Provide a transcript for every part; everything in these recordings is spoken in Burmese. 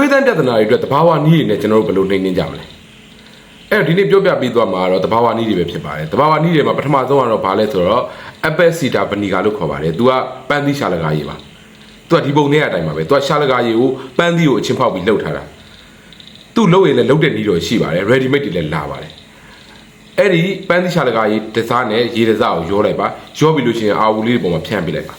ခွေးတန်းပြဿနာတွေအတွက်တဘာဝနီးတွေနဲ့ကျွန်တော်တို့ဘယ်လိုနှိမ်နှင်းကြမလဲအဲ့တော့ဒီနေ့ပြောပြပြီးသွားမှာတော့တဘာဝနီးတွေပဲဖြစ်ပါတယ်တဘာဝနီးတွေမှာပထမဆုံးကတော့ဘာလဲဆိုတော့ apple cider vinegar လို့ခေါ်ပါတယ်သူကပန်းသီးရှာလကားရည်ပါသူကဒီပုံနဲ့အတိုင်းပါပဲသူကရှာလကားရည်ကိုပန်းသီးကိုအချင်းဖောက်ပြီးလှုပ်ထားတာသူ့လှုပ်ရင်လည်းလှုပ်တဲ့နီးတော့ရှိပါတယ် ready made တွေလည်းလာပါတယ်အဲ့ဒီပန်းသီးရှာလကားရည်တစားနဲ့ရေတစားကိုရောလိုက်ပါရောပြီးလို့ရှိရင်အာဝူလေးတွေပုံမှာဖြန့်ပြလိုက်ပါ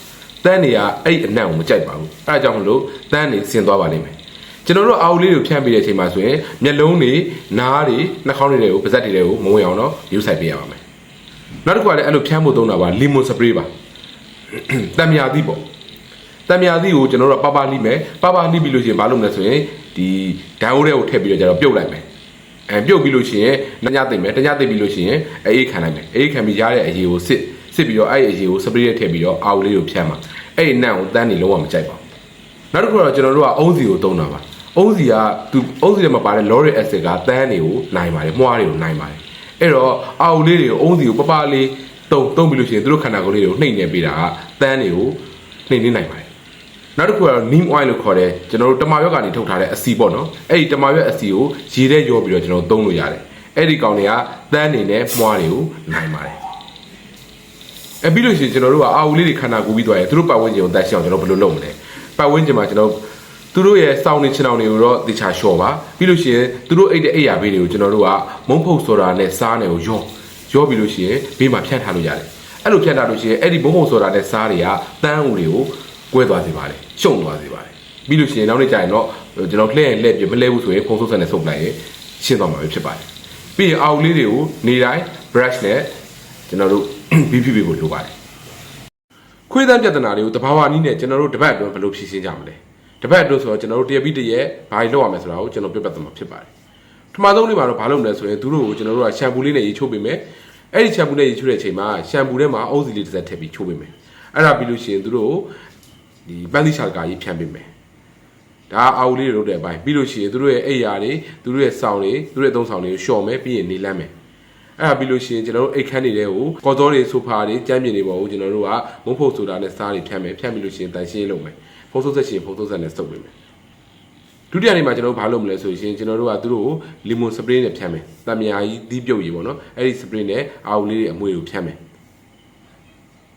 တန်းနေကအဲ့အနံ့ကိုမကြိုက်ပါဘူးအဲဒါကြောင့်မလို့တန်းနေဆင်သွားပါလိမ့်မယ် ကျွန်တော်တို့အာဝလေးကိုဖြန့်ပေးတဲ့အချိန်မှာဆိုရင်မျက်လုံးတွေနားတွေနှာခေါင်းတွေကိုပါးစပ်တွေကိုမဝင်အောင်တော့ယူဆိုင်ပေးရပါမယ်နောက်တစ်ခုကလည်းအဲ့လိုဖြန့်ဖို့သုံးတာပါလီမွန်စပရေးပါတံမြာသီးပေါ့တံမြာသီးကိုကျွန်တော်တို့ကပပလိမယ်ပပလိပြီးလို့ရှိရင်ဘာလုပ်မလဲဆိုရင်ဒီဒိုင်အိုထဲကိုထည့်ပြီးတော့ကျတော့ပြုတ်လိုက်မယ်အဲပြုတ်ပြီးလို့ရှိရင်တညသိမ့်မယ်တညသိမ့်ပြီးလို့ရှိရင်အေးခံလိုက်မယ်အေးခံပြီးရတဲ့အရေးကိုစစ်စစ်ပြီးတော့အဲ့ဒီအရေးကိုစပရေးထဲထည့်ပြီးတော့အာဝလေးကိုဖြန့်မှာအဲ့ဒီနံ့ကိုတန်းနေလုံးဝမကြိုက်ပါဘူးနောက်တစ်ခုကတော့ကျွန်တော်တို့ကအုံးစီကိုသုံးတာပါ အုံးစီကသူအုံးစီထဲမှာပါတဲ့ lauric acid ကတန်းတွေကိုနိုင်ပါတယ်မွှားတွေကိုနိုင်ပါတယ်အဲ့တော့အာအုံလေးတွေကိုအုံးစီကိုပပလေးတုံတုံပြီးလို့ရှိရင်သူတို့ခန္ဓာကိုယ်လေးတွေကိုနှိမ့်နေပေးတာကတန်းတွေကိုနှိမ့်နေနိုင်ပါတယ်နောက်တစ်ခုကတော့ neem oil လို့ခေါ်တယ်ကျွန်တော်တို့တမာရွက်ကနေထုတ်ထားတဲ့အစီပေါ့နော်အဲ့ဒီတမာရွက်အစီကိုရေထဲရောပြီးတော့ကျွန်တော်တို့သုံးလို့ရတယ်အဲ့ဒီကောင်တွေကတန်းနေနဲ့မွှားတွေကိုနိုင်ပါတယ်အဲပြီးလို့ရှိရင်ကျွန်တော်တို့ကအာအုံလေးတွေခန္ဓာကိုယ်ပြီးသွားရင်သူတို့ပတ်ဝန်းကျင်ကိုတတ်ရှင်းအောင်ကျွန်တော်ဘယ်လိုလုပ်မလဲပတ်ဝန်းကျင်မှာကျွန်တော် သူတို့ရဲ့စောင်းနေချင်အောင်တွေကိုတော့တေချာလျှော့ပါပြီးလို့ရှိရင်သူတို့အိတ်တဲ့အိတ်ရဘေးတွေကိုကျွန်တော်တို့ကမုံဖုတ်ဆိုတာနဲ့စားနေကိုရောရောပြီးလို့ရှိရင်ဘေးမှာဖြန့်ထားလို့ရတယ်အဲ့လိုဖြန့်ထားလို့ရှိရင်အဲ့ဒီမုံဖုတ်ဆိုတာနဲ့စားတွေကတန်းဦးတွေကိုကွဲသွားစေပါတယ်ရှုံသွားစေပါတယ်ပြီးလို့ရှိရင်နောက်နေ့ကျရင်တော့ကျွန်တော်လှည့်ရင်လှည့်ပြမလှည့်ဘူးဆိုရင်ဖုံးဆုပ်ဆန်နဲ့ဆုပ်လိုက်ရင်ရှင်းသွားမှာပဲဖြစ်ပါတယ်ပြီးရင်အောက်လေးတွေကိုနေတိုင်း brush နဲ့ကျွန်တော်တို့ BPP ကိုလိုပါတယ်ခွေးသန်းပြဿနာတွေကိုတဘာဝနီးနဲ့ကျွန်တော်တို့တပတ်အတွင်းဘယ်လိုဖြေရှင်းကြမလဲ တပတ်အတွင်းဆိုတော့ကျွန်တော်တို့တရပိတရက်ဘာတွေလုပ်ရမလဲဆိုတာကိုကျွန်တော်ပြတ်ပတ်သွားမှာဖြစ်ပါတယ်ပထမဆုံးလေးမှာတော့ဘာလုပ်မလဲဆိုရင်သူတို့ကိုကျွန်တော်တို့ကရှမ်ပူလေးနဲ့ရေချိုးပေးမယ်အဲ့ဒီရှမ်ပူနဲ့ရေချိုးတဲ့အချိန်မှာရှမ်ပူထဲမှာအုပ်စီလေးတစ်စက်ထည့်ပြီးချိုးပေးမယ်အဲ့ဒါပြီးလို့ရှိရင်သူတို့ဒီပန်းသီးရှာကာကြီးဖြန့်ပေးမယ်ဒါအာဝူလေးတွေလုပ်တဲ့အပိုင်းပြီးလို့ရှိရင်သူတို့ရဲ့အိပ်ယာတွေသူတို့ရဲ့စောင်းတွေသူတို့ရဲ့သုံးဆောင်တွေကိုရှော့မယ်ပြီးရင်နေလမ်းမယ်အဲ့ဒါပြီးလို့ရှိရင်ကျွန်တော်တို့အိတ်ခမ်းနေတဲ့ကိုကော်စောတွေဆိုဖာတွေကြမ်းပြင်တွေပေါ့ကိုကျွန်တော်တို့ကမုံဖုတ်ဆိုတာနဲ့စားတွေဖြန့်မယ်ဖြန့်ပြီးလို့ရှိရင်တန်ရှင်းလုပ်မယ် ဖုံးဆုပ်ဆက်ရှင်ဖုံးဆုပ်ဆက်နဲ့စုပ်ပေးမယ်ဒုတိယနေ့မှာကျွန်တော်တို့ဘာလုပ်မလဲဆိုရင်ကျွန်တော်တို့ကသူတို့ကိုလီမွန်စပရေးနဲ့ဖြန့်မယ်တံမြာကြီးသီးပြုတ်ကြီးပေါ့နော်အဲ့ဒီစပရေးနဲ့အာဝူလေးတွေအမွေကိုဖြန့်မယ်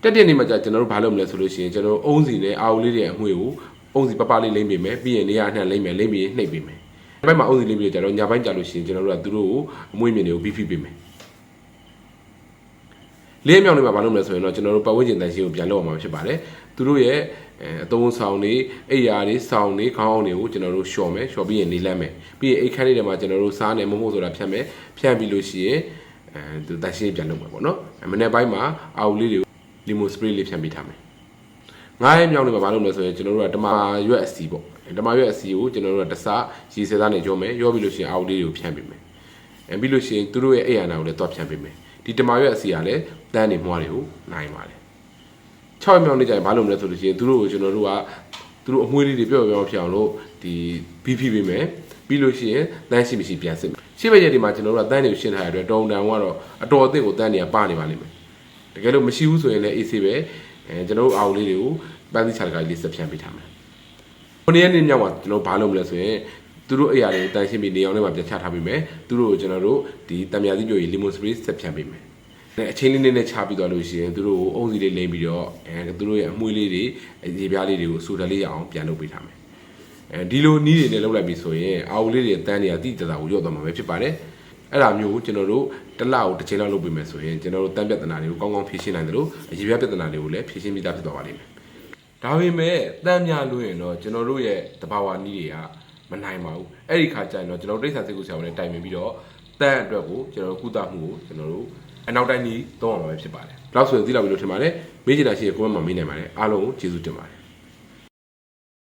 တက်တဲ့နေ့မှာကျကျွန်တော်တို့ဘာလုပ်မလဲဆိုလို့ရှိရင်ကျွန်တော်တို့အုံးစီနဲ့အာဝူလေးတွေအမွေကိုအုံးစီပပလေးလိမ့်ပေးမယ်ပြီးရင်နေရာအနှံ့လိမ့်မယ်လိမ့်ပြီးနှိပ်ပေးမယ်ဘက်မှာအုံးစီလိမ့်ပြီးတော့ကျတော့ညာဘက်ကျလို့ရှိရင်ကျွန်တော်တို့ကသူတို့ကိုအမွေမြင်တွေကိုပြီးဖိပေးမယ်လေးမြောက်နေမှာဘာလုပ်မလဲဆိုရင်တော့ကျွန်တော်တို့ပတ်ဝန်းကျင်တန်ရှင်းကိုပြန်လုပ်အောင်မှာဖြစ်ပါတယ် သူတို့ရဲ့အဲအသုံးဆောင်တွေအိယာတွေစောင်းတွေခေါင်းအောင်တွေကိုကျွန်တော်တို့လျှော်မယ်လျှော်ပြီးရင်နေလက်မယ်ပြီးရင်အိတ်ခမ်းလေးတွေမှာကျွန်တော်တို့စားနေမဟုတ်ဆိုတာဖြတ်မယ်ဖြတ်ပြီးလို့ရှိရင်အဲသူတန်ရှင်းပြန်လုပ်မှာပေါ့နော်မနေ့ပိုင်းမှာအာဝလေးတွေကိုလီမိုစပရေးလေးဖြတ်ပြီးထားမယ်ငားရဲမြောက်နေမှာဘာလုပ်မလဲဆိုရင်ကျွန်တော်တို့ကတမာရွက်အစီပေါ့တမာရွက်အစီကိုကျွန်တော်တို့ကတစရေစဲသားနဲ့ကြောမယ်ရောပြီးလို့ရှိရင်အာဝလေးတွေကိုဖြတ်ပြီးမယ်အဲပြီးလို့ရှိရင်သူတို့ရဲ့အိယာနာကိုလည်းတွားဖြတ်ပြီးမယ်ဒီတမာရွက်အစီကလည်းတန်းနေမွားတွေကိုနိုင်ပါတယ် 6မြောက်နေကြရင်ဘာလုပ်မလဲဆိုလို့ရှိရင်သူတို့ကိုကျွန်တော်တို့ကသူတို့အမွှေးလေးတွေပြော့ပြော့ဖြစ်အောင်လို့ဒီဘီဖီပေးမယ်ပြီးလို့ရှိရင်တန်းရှိမရှိပြန်စစ်မယ်ရှေ့ဘက်ရက်ဒီမှာကျွန်တော်တို့ကတန်းတွေကိုရှင်းထားရတဲ့အတွက်တောင်တန်ကတော့အတော်အသင့်ကိုတန်းတွေကပနေပါလိမ့်မယ်တကယ်လို့မရှိဘူးဆိုရင်လည်း AC ပဲအဲကျွန်တော်တို့အောင်လေးတွေကိုပန်းသီးချာတကာလေးဆက်ဖြန့်ပေးထားမယ်ခုနေ့နေ့မြောက်မှာကျွန်တော်ဘာလုပ်မလဲဆိုရင်သူတို့အရာတွေကိုတန်းရှင်းပြီးနေအောင်ထဲမှာပြန်ချထားပေးမယ်သူတို့ကိုကျွန်တော်တို့ဒီတံမြာသီးပြိုကြီးလီမွန်စပရေးဆက်ဖြန့်ပေးမယ် နဲ့အချင်းလေးလေးနဲ့ချပြီးသွားလို့ရှိရင်သူတို့ကိုအုံးစီလေးလိမ့်ပြီးတော့အဲသူတို့ရဲ့အမွှေးလေးတွေရေပြားလေးတွေကိုစူတလေးရအောင်ပြန်လုပ်ပေးထားမယ်အဲဒီလိုနီးတွေနဲ့လုပ်လိုက်ပြီဆိုရင်အာဝလေးတွေတန်းတွေကတိတတာကိုရော့သွားမှာပဲဖြစ်ပါတယ်အဲ့ဒါမျိုးကိုကျွန်တော်တို့တစ်လကိုတစ်ချိန်လောက်လုပ်ပေးမယ်ဆိုရင်ကျွန်တော်တို့တန်းပြဿနာတွေကိုကောင်းကောင်းဖြေရှင်းနိုင်တယ်လို့အရေးပြပြဿနာတွေကိုလည်းဖြေရှင်းပြီးသားဖြစ်သွားပါလိမ့်မယ်ဒါပေမဲ့တန်းများလို့ရင်တော့ကျွန်တော်တို့ရဲ့တဘာဝနီးတွေကမနိုင်ပါဘူးအဲ့ဒီခါကျရင်တော့ကျွန်တော်တို့တိရစ္ဆာန်စိတ်ကူဆရာဝန်နဲ့တိုင်ပင်ပြီးတော့တန်းအတွက်ကိုကျွန်တော်တို့ကုသမှုကိုကျွန်တော်တို့ အနောက်တိုင်းကြီးသုံးအောင်မှာပဲဖြစ်ပါတယ်။ဒါဆိုရင်သိလောက်ပြီလို့ထင်ပါတယ်။မေးချင်တာရှိရင်ကိုမမမေးနိုင်ပါတယ်။အားလုံးကိုကျေးဇူးတင်ပါတယ်။